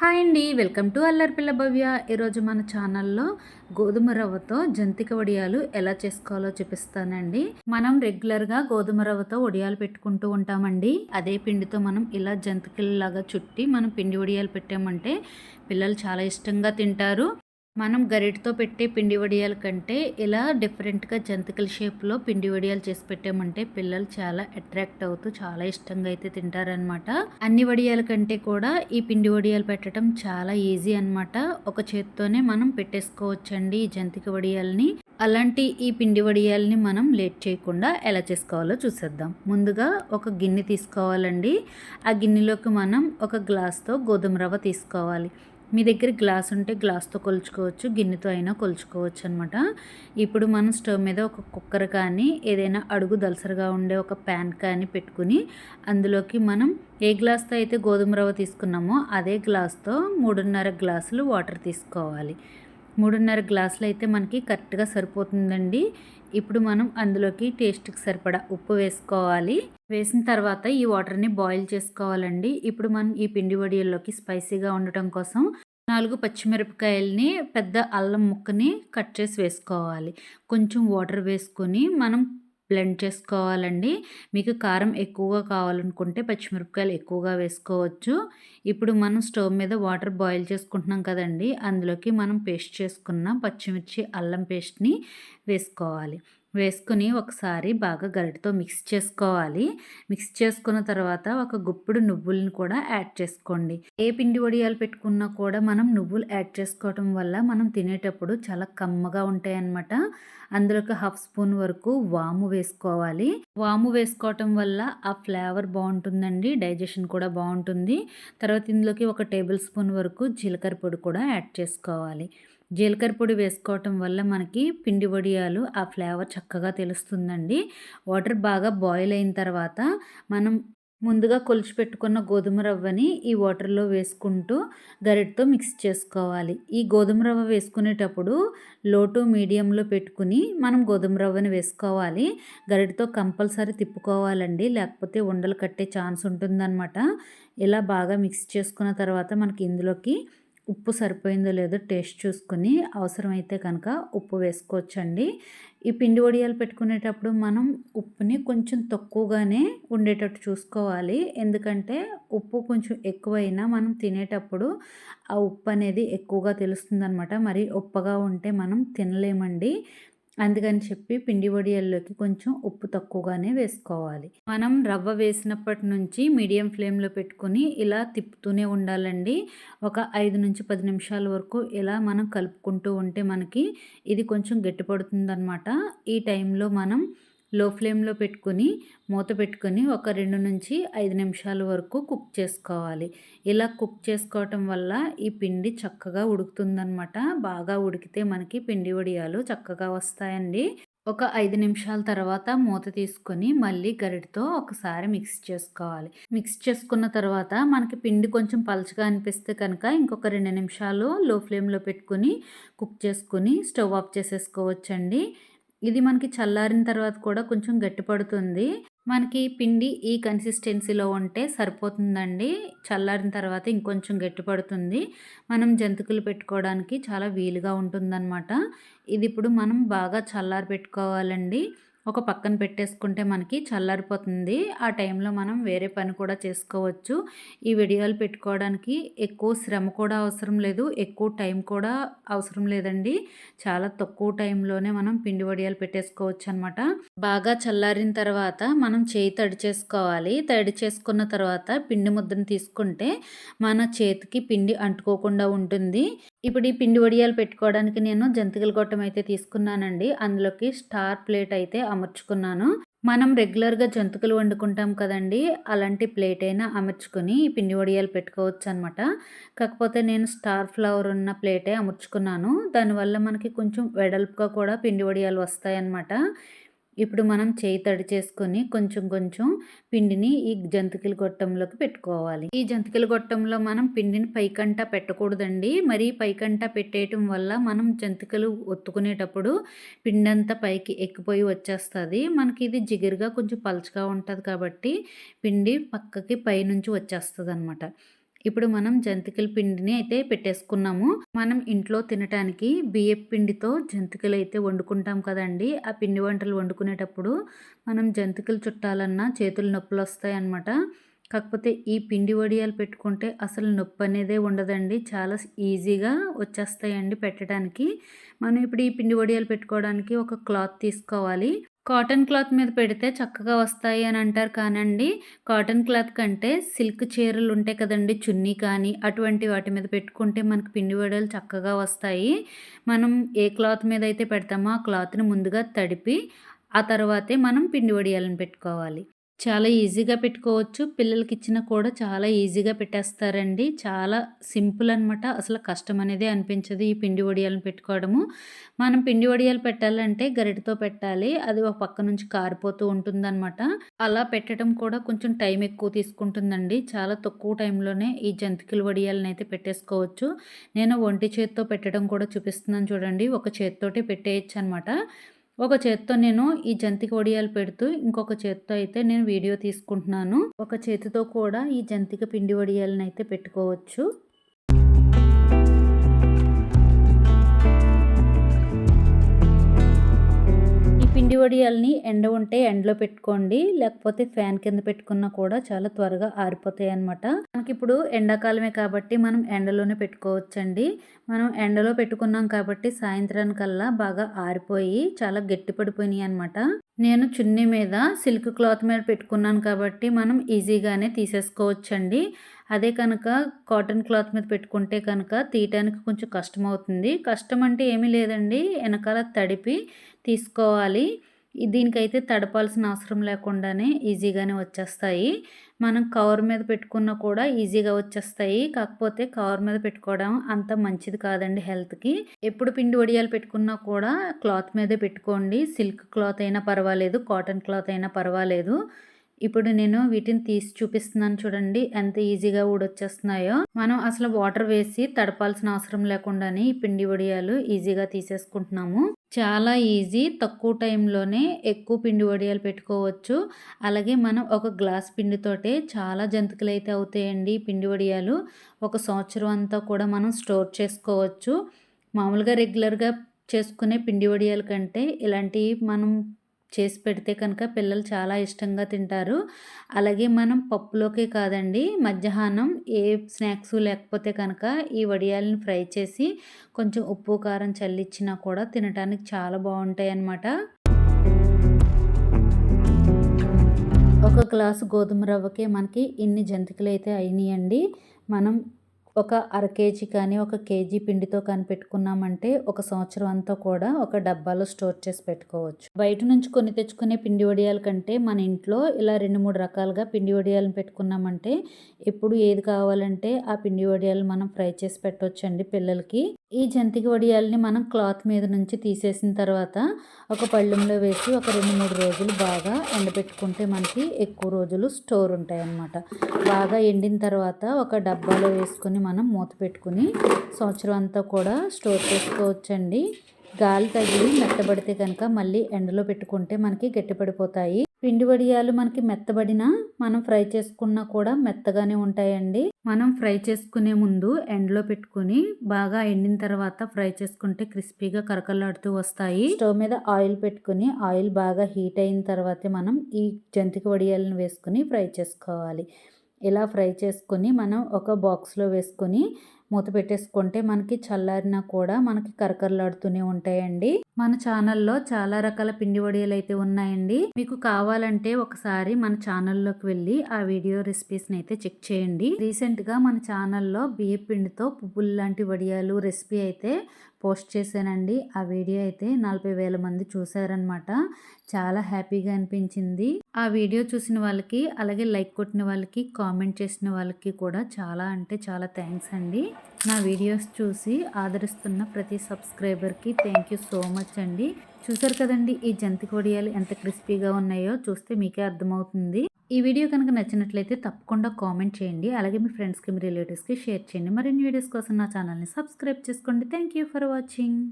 Hi అండి welcome to అల్లరి పిల్ల భవ్య. ఈరోజు మన ఛానల్లో గోధుమ రవ్వతో జంతిక వడియాలు ఎలా చేసుకోవాలో చూపిస్తానండి. మనం రెగ్యులర్గా గోధుమ రవ్వతో వడియాలు పెట్టుకుంటూ ఉంటామండి. అదే పిండితో మనం ఇలా జంతికల్లాగా చుట్టి మనం పిండి వడియాలు పెట్టామంటే పిల్లలు చాలా ఇష్టంగా తింటారు. మనం గరిటతో పెట్టే పిండి వడియాల కంటే ఇలా డిఫరెంట్గా జంతికల షేప్లో పిండి వడియాలు చేసి పెట్టామంటే పిల్లలు చాలా అట్రాక్ట్ అవుతూ చాలా ఇష్టంగా అయితే తింటారనమాట అన్ని వడియాల కంటే కూడా ఈ పిండి వడియాలు పెట్టడం చాలా ఈజీ అనమాట ఒక చేత్తోనే మనం పెట్టేసుకోవచ్చండి ఈ జంతిక వడియాలని. అలాంటి ఈ పిండి వడియాలని మనం లేట్ చేయకుండా ఎలా చేసుకోవాలో చూసేద్దాం. ముందుగా ఒక గిన్నె తీసుకోవాలండి. ఆ గిన్నెలోకి మనం ఒక గ్లాస్తో గోధుమ రవ్వ తీసుకోవాలి. మీ దగ్గర గ్లాస్ ఉంటే గ్లాస్తో కొలుచుకోవచ్చు గిన్నెతో అయినా కొలుచుకోవచ్చు అనమాట ఇప్పుడు మనం స్టవ్ మీద ఒక కుక్కర్ కానీ ఏదైనా అడుగు దలసరిగా ఉండే ఒక ప్యాన్ కానీ పెట్టుకుని అందులోకి మనం ఏ గ్లాస్తో అయితే గోధుమ రవ్వ తీసుకున్నామో అదే గ్లాస్తో మూడున్నర గ్లాసులు వాటర్ తీసుకోవాలి. మూడున్నర గ్లాసులు అయితే మనకి కరెక్ట్గా సరిపోతుందండి. ఇప్పుడు మనం అందులోకి టేస్ట్కి సరిపడా ఉప్పు వేసుకోవాలి. వేసిన తర్వాత ఈ వాటర్ని బాయిల్ చేసుకోవాలండి. ఇప్పుడు మనం ఈ పిండి వడియల్లోకి స్పైసీగా ఉండటం కోసం నాలుగు పచ్చిమిరపకాయలని పెద్ద అల్లం ముక్కని కట్ చేసి వేసుకోవాలి. కొంచెం వాటర్ వేసుకొని మనం బ్లెండ్ చేసుకోవాలండి. మీకు కారం ఎక్కువగా కావాలనుకుంటే పచ్చిమిరపకాయలు ఎక్కువగా వేసుకోవచ్చు. ఇప్పుడు మనం స్టవ్ మీద వాటర్ బాయిల్ చేసుకుంటున్నాం కదండి. అందులోకి మనం పేస్ట్ చేసుకున్న పచ్చిమిర్చి అల్లం పేస్ట్ని వేసుకోవాలి. వేసుకుని ఒకసారి బాగా గరిటతో మిక్స్ చేసుకోవాలి. మిక్స్ చేసుకున్న తర్వాత ఒక గుప్పుడు నువ్వులను కూడా యాడ్ చేసుకోండి. ఏ పిండి వడియాలు పెట్టుకున్నా కూడా మనం నువ్వులు యాడ్ చేసుకోవటం వల్ల మనం తినేటప్పుడు చాలా కమ్మగా ఉంటాయి అన్నమాట అందులోకి హాఫ్ స్పూన్ వరకు వాము వేసుకోవాలి. వాము వేసుకోవటం వల్ల ఆ ఫ్లేవర్ బాగుంటుందండి డైజెషన్ కూడా బాగుంటుంది. తర్వాత ఇందులోకి ఒక టేబుల్ స్పూన్ వరకు జీలకర్ర పొడి కూడా యాడ్ చేసుకోవాలి. జీలకర్ర పొడి వేసుకోవటం వల్ల మనకి పిండి వడియాలు ఆ ఫ్లేవర్ చక్కగా తెలుస్తుందండి. వాటర్ బాగా బాయిల్ అయిన తర్వాత మనం ముందుగా కొలిచి పెట్టుకున్న గోధుమ రవ్వని ఈ వాటర్లో వేసుకుంటూ గరిటతో మిక్స్ చేసుకోవాలి. ఈ గోధుమ రవ్వ వేసుకునేటప్పుడు లో టు మీడియంలో పెట్టుకుని మనం గోధుమ రవ్వని వేసుకోవాలి. గరిటతో కంపల్సరీ తిప్పుకోవాలండి. లేకపోతే ఉండలు కట్టే ఛాన్స్ ఉంటుందన్నమాట. ఇలా బాగా మిక్స్ చేసుకున్న తర్వాత మనకి ఇందులోకి ఉప్పు సరిపోయిందో లేదో టేస్ట్ చూసుకుని అవసరమైతే కనుక ఉప్పు వేసుకోవచ్చండి. ఈ పిండి వడియాలు పెట్టుకునేటప్పుడు మనం ఉప్పుని కొంచెం తక్కువగానే ఉండేటట్టు చూసుకోవాలి. ఎందుకంటే ఉప్పు కొంచెం ఎక్కువైనా మనం తినేటప్పుడు ఆ ఉప్పు అనేది ఎక్కువగా తెలుస్తుందనమాట మరి ఉప్పగా ఉంటే మనం తినలేమండి. అందుకని చెప్పి పిండి వడియాల్లోకి కొంచెం ఉప్పు తక్కువగానే వేసుకోవాలి. మనం రవ్వ వేసినప్పటి నుంచి మీడియం ఫ్లేమ్లో పెట్టుకుని ఇలా తిప్పుతూనే ఉండాలండి. ఒక ఐదు నుంచి పది నిమిషాల వరకు ఇలా మనం కలుపుకుంటూ ఉంటే మనకి ఇది కొంచెం గట్టిపడుతుందన్నమాట. ఈ టైంలో మనం లో ఫ్లేమ్లో పెట్టుకుని మూత పెట్టుకుని ఒక రెండు నుంచి ఐదు నిమిషాల వరకు కుక్ చేసుకోవాలి. ఇలా కుక్ చేసుకోవటం వల్ల ఈ పిండి చక్కగా ఉడుకుతుందనమాట బాగా ఉడికితే మనకి పిండి వడియాలు చక్కగా వస్తాయండి. ఒక ఐదు నిమిషాల తర్వాత మూత తీసుకొని మళ్ళీ గరిటతో ఒకసారి మిక్స్ చేసుకోవాలి. మిక్స్ చేసుకున్న తర్వాత మనకి పిండి కొంచెం పలచగా అనిపిస్తే కనుక ఇంకొక రెండు నిమిషాలు లో ఫ్లేమ్లో పెట్టుకుని కుక్ చేసుకుని స్టవ్ ఆఫ్ చేసేసుకోవచ్చండి. ఇది మనకి చల్లారిన తర్వాత కూడా కొంచెం గట్టిపడుతుంది మనకి పిండి ఈ కన్సిస్టెన్సీలో ఉంటే సరిపోతుందండి. చల్లారిన తర్వాత ఇంకొంచెం గట్టిపడుతుంది మనం జంతికలు పెట్టుకోవడానికి చాలా వీలుగా ఉంటుందన్నమాట. ఇది ఇప్పుడు మనం బాగా చల్లారి పెట్టుకోవాలండి. ఒక పక్కన పెట్టేసుకుంటే మనకి చల్లారిపోతుంది. ఆ టైంలో మనం వేరే పని కూడా చేసుకోవచ్చు. ఈ వీడియోలు పెట్టుకోవడానికి ఎక్కువ శ్రమ కూడా అవసరం లేదు. ఎక్కువ టైం కూడా అవసరం లేదండి. చాలా తక్కువ టైంలోనే మనం పిండి వడియాలు పెట్టేసుకోవచ్చు అనమాట బాగా చల్లారిన తర్వాత మనం చేయి తడి చేసుకోవాలి. తడి చేసుకున్న తర్వాత పిండి ముద్దను తీసుకుంటే మన చేతికి పిండి అంటుకోకుండా ఉంటుంది. ఇప్పుడు ఈ పిండి వడియాలు పెట్టుకోవడానికి నేను జంతికల గొట్టం అయితే తీసుకున్నానండి. అందులోకి స్టార్ ప్లేట్ అయితే అమర్చుకున్నాను. మనం రెగ్యులర్గా జంతికలు వండుకుంటాం కదండి అలాంటి ప్లేట్ అయినా అమర్చుకొని ఈ పిండి వడియాలు పెట్టుకోవచ్చు అనమాట కాకపోతే నేను స్టార్ ఫ్లవర్ ఉన్న ప్లేటే అమర్చుకున్నాను. దానివల్ల మనకి కొంచెం వెడల్పుగా కూడా పిండి వడియాలు వస్తాయన్నమాట ఇప్పుడు మనం చేయి తడి చేసుకొని కొంచెం కొంచెం పిండిని ఈ జంతికల గొట్టంలోకి పెట్టుకోవాలి. ఈ జంతికల గొట్టంలో మనం పిండిని పైకంట పెట్టకూడదండి. మరి పైకంట పెట్టేయటం వల్ల మనం జంతికలు ఒత్తుకునేటప్పుడు పిండి అంతా పైకి ఎక్కిపోయి వచ్చేస్తుంది. మనకి ఇది జిగురుగా కొంచెం పలుచగా ఉంటుంది కాబట్టి పిండి పక్కకి పైనుంచి వచ్చేస్తుంది అనమాట ఇప్పుడు మనం జంతికల పిండిని అయితే పెట్టేసుకున్నాము. మనం ఇంట్లో తినటానికి బియ్యం పిండితో జంతికలు అయితే వండుకుంటాం కదండి. ఆ పిండి వంటలు వండుకునేటప్పుడు మనం జంతికలు చుట్టాలన్నా చేతులు నొప్పులు వస్తాయి అన్నమాట కాకపోతే ఈ పిండి వడియాలు పెట్టుకుంటే అసలు నొప్పి అనేదే ఉండదండి. చాలా ఈజీగా వచ్చేస్తాయండి పెట్టడానికి. మనం ఇప్పుడు ఈ పిండి వడియాలు పెట్టుకోవడానికి ఒక క్లాత్ తీసుకోవాలి. కాటన్ క్లాత్ మీద పెడితే చక్కగా వస్తాయి అని అంటారు కానండి. కాటన్ క్లాత్ కంటే సిల్క్ చీరలు ఉంటాయి కదండి చున్నీ కానీ అటువంటి వాటి మీద పెట్టుకుంటే మనకు పిండి వడలు చక్కగా వస్తాయి. మనం ఏ క్లాత్ మీద అయితే పెడతామో ఆ క్లాత్ని ముందుగా తడిపి ఆ తర్వాతే మనం పిండి వడియాలను పెట్టుకోవాలి. చాలా ఈజీగా పెట్టుకోవచ్చు. పిల్లలకి ఇచ్చిన కూడా చాలా ఈజీగా పెట్టేస్తారండి. చాలా సింపుల్ అనమాట అసలు కష్టం అనేది అనిపించదు ఈ పిండి వడియాలను పెట్టుకోవడము. మనం పిండి వడియాలు పెట్టాలంటే గరిటతో పెట్టాలి. అది ఒక పక్క నుంచి కారిపోతూ ఉంటుందన్నమాట. అలా పెట్టడం కూడా కొంచెం టైం ఎక్కువ తీసుకుంటుందండి. చాలా తక్కువ టైంలోనే ఈ జంతికలు వడియాలను అయితే పెట్టేసుకోవచ్చు. నేను ఒంటి చేత్తో పెట్టడం కూడా చూపిస్తున్నాను చూడండి. ఒక చేత్తోటే పెట్టేయచ్చు అనమాట ఒక చేత్తో నేను ఈ జంతిక వడియాలు పెడుతూ ఇంకొక చేత్తో అయితే నేను వీడియో తీసుకుంటున్నాను. ఒక చేతితో కూడా ఈ జంతిక పిండి వడియాలను అయితే పెట్టుకోవచ్చు. పిండి వడియాల్ని ఎండ ఉంటే ఎండలో పెట్టుకోండి. లేకపోతే ఫ్యాన్ కింద పెట్టుకున్నా కూడా చాలా త్వరగా ఆరిపోతాయి అనమాట మనకి ఇప్పుడు ఎండాకాలమే కాబట్టి మనం ఎండలోనే పెట్టుకోవచ్చండి. మనం ఎండలో పెట్టుకున్నాం కాబట్టి సాయంత్రానికల్లా బాగా ఆరిపోయి చాలా గట్టి పడిపోయినాయి అనమాట నేను చున్నీ మీద సిల్క్ క్లాత్ మీద పెట్టుకున్నాను కాబట్టి మనం ఈజీగానే తీసేసుకోవచ్చండి. అదే కనుక కాటన్ క్లాత్ మీద పెట్టుకుంటే కనుక తీయటానికి కొంచెం కష్టం అవుతుంది కష్టం అంటే ఏమీ లేదండి. వెనకాల తడిపి తీసుకోవాలి. దీనికైతే తడపాల్సిన అవసరం లేకుండానే ఈజీగానే వచ్చేస్తాయి. మనం కవర్ మీద పెట్టుకున్నా కూడా ఈజీగా వచ్చేస్తాయి. కాకపోతే కవర్ మీద పెట్టుకోవడం అంత మంచిది కాదండి హెల్త్కి ఎప్పుడు పిండి వడియాలు పెట్టుకున్నా కూడా క్లాత్ మీదే పెట్టుకోండి. సిల్క్ క్లాత్ అయినా పర్వాలేదు. కాటన్ క్లాత్ అయినా పర్వాలేదు. ఇప్పుడు నేను వీటిని తీసి చూపిస్తున్నాను చూడండి ఎంత ఈజీగా ఊడొచ్చేస్తున్నాయో. మనం అసలు వాటర్ వేసి తడపాల్సిన అవసరం లేకుండానే ఈ పిండి వడియాలు ఈజీగా తీసేసుకుంటున్నాము. చాలా ఈజీ తక్కువ టైంలోనే ఎక్కువ పిండి వడియాలు పెట్టుకోవచ్చు. అలాగే మనం ఒక గ్లాస్ పిండితోటే చాలా జంతికలు అయితే అవుతాయండి పిండి వడియాలు. ఒక సంవత్సరం అంతా కూడా మనం స్టోర్ చేసుకోవచ్చు. మామూలుగా రెగ్యులర్గా చేసుకునే పిండి వడియాల కంటే ఇలాంటివి మనం చేసి పెడితే కనుక పిల్లలు చాలా ఇష్టంగా తింటారు. అలాగే మనం పప్పులోకే కాదండి మధ్యాహ్నం ఏ స్నాక్స్ లేకపోతే కనుక ఈ వడియాలని ఫ్రై చేసి కొంచెం ఉప్పు కారం చల్లిచ్చినా కూడా తినడానికి చాలా బాగుంటాయి అన్నమాట ఒక గ్లాసు గోధుమ రవ్వకే మనకి ఇన్ని జంతికలు అయితే అయినాయండి. మనం ఒక అర కేజీ కానీ ఒక కేజీ పిండితో కానీ పెట్టుకున్నామంటే ఒక సంవత్సరం అంతా కూడా ఒక డబ్బాలో స్టోర్ చేసి పెట్టుకోవచ్చు. బయట నుంచి కొని తెచ్చుకునే పిండి వడియాల కంటే మన ఇంట్లో ఇలా రెండు మూడు రకాలుగా పిండి వడియాలను పెట్టుకున్నామంటే ఎప్పుడు ఏది కావాలంటే ఆ పిండి వడియాలు మనం ఫ్రై చేసి పెట్టవచ్చండి పిల్లలకి. ఈ జంతిక వడియాలని మనం క్లాత్ మీద నుంచి తీసేసిన తర్వాత ఒక పళ్ళెంలో వేసి ఒక రెండు మూడు రోజులు బాగా ఎండబెట్టుకుంటే మనకి ఎక్కువ రోజులు స్టోర్ ఉంటాయి అన్నమాట బాగా ఎండిన తర్వాత ఒక డబ్బాలో వేసుకొని మనం మూత పెట్టుకుని సంవత్సరం అంతా కూడా స్టోర్ చేసుకోవచ్చండి. గాలి తగిలి మెత్తబడితే కనుక మళ్ళీ ఎండలో పెట్టుకుంటే మనకి గట్టిపడిపోతాయి. పిండి వడియాలు మనకి మెత్తబడిన మనం ఫ్రై చేసుకున్నా కూడా మెత్తగానే ఉంటాయండి. మనం ఫ్రై చేసుకునే ముందు ఎండలో పెట్టుకుని బాగా ఎండిన తర్వాత ఫ్రై చేసుకుంటే క్రిస్పీగా కరకలాడుతూ వస్తాయి. స్టవ్ మీద ఆయిల్ పెట్టుకుని ఆయిల్ బాగా హీట్ అయిన తర్వాతే మనం ఈ జంతిక వడియాలను వేసుకుని ఫ్రై చేసుకోవాలి. ఇలా ఫ్రై చేసుకొని మనం ఒక బాక్స్లో వేసుకొని మూత పెట్టేసుకుంటే మనకి చల్లారినా కూడా మనకి కరకరలాడుతూనే ఉంటాయండి. మన ఛానల్లో చాలా రకాల పిండి వడియాలు అయితే ఉన్నాయండి. మీకు కావాలంటే ఒకసారి మన ఛానల్లోకి వెళ్ళి ఆ వీడియో రెసిపీస్ని అయితే చెక్ చేయండి. రీసెంట్గా మన ఛానల్లో బియ్య పిండితో పువ్వులు లాంటి వడియాలు రెసిపీ అయితే పోస్ట్ చేశానండి. ఆ వీడియో అయితే నలభై వేల మంది చూసారనమాట చాలా హ్యాపీగా అనిపించింది. ఆ వీడియో చూసిన వాళ్ళకి అలాగే లైక్ కొట్టిన వాళ్ళకి కామెంట్ చేసిన వాళ్ళకి కూడా చాలా అంటే చాలా థ్యాంక్స్ అండి. నా వీడియోస్ చూసి ఆదరిస్తున్న ప్రతి సబ్స్క్రైబర్కి థ్యాంక్ యూ సో మచ్ అండి. చూసారు కదండి ఈ జంతి కొడియాలు ఎంత క్రిస్పీగా ఉన్నాయో చూస్తే మీకే అర్థమవుతుంది. ఈ వీడియో కనుక నచ్చినట్లయితే తప్పకుండా కామెంట్ చేయండి. అలాగే మీ ఫ్రెండ్స్కి మీ రిలేటివ్స్కి షేర్ చేయండి. మరిన్ని వీడియోస్ కోసం నా ఛానల్ని సబ్స్క్రైబ్ చేసుకోండి. Thank for watching.